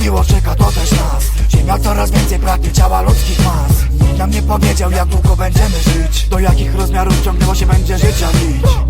robiło, czeka to też nas. Ziemia coraz więcej pragnie ciała ludzkich mas. Nikt nam nie powiedział, jak długo będziemy żyć. Do jakich rozmiarów ciągnęło się będzie życia bić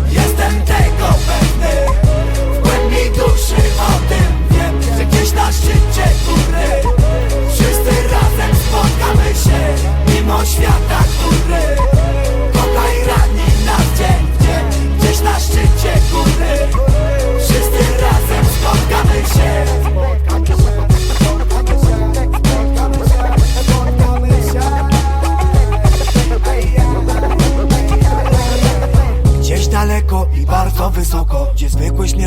Jestem tego pewny. W głębi duszy o tym wiem Że gdzieś na szczycie góry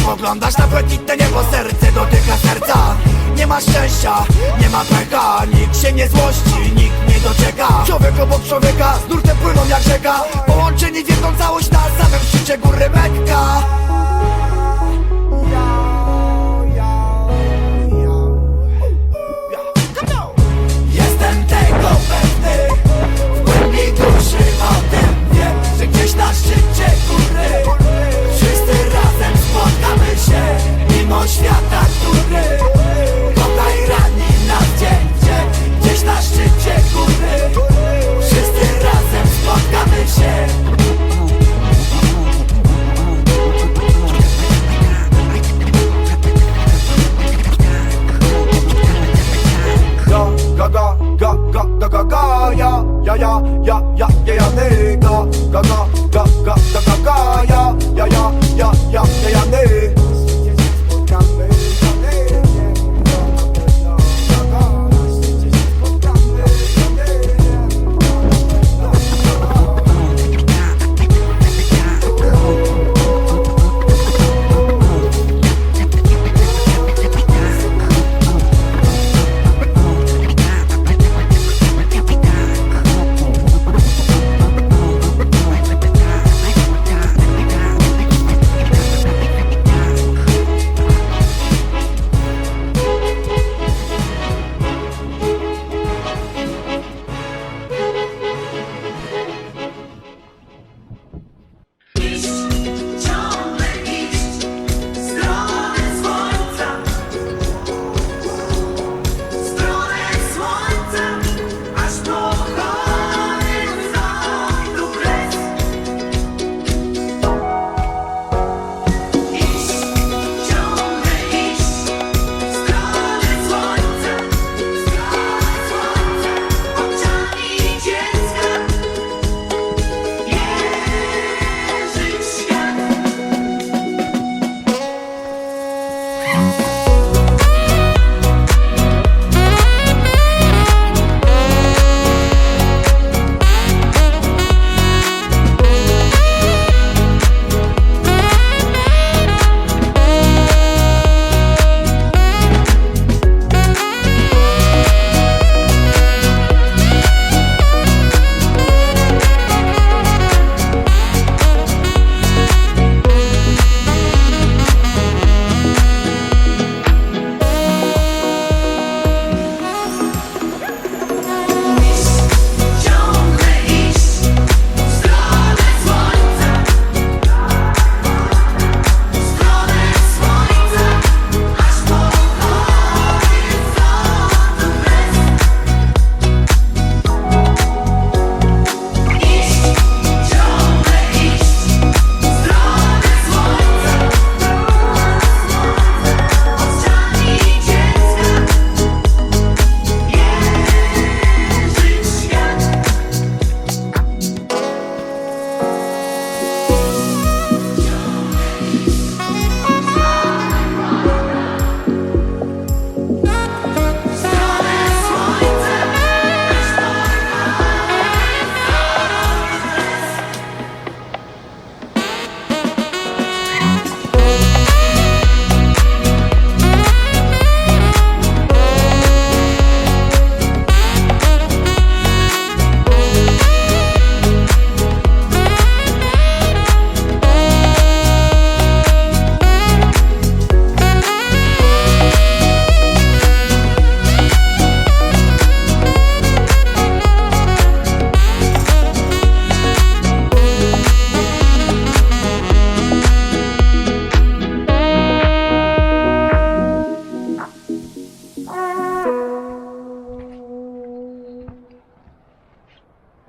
Spoglądasz na błękitne niebo, serce dotyka serca. Nie ma szczęścia, nie ma pecha Nikt się nie złości, nikt nie docieka. Człowiek obok człowieka, z nurtem płyną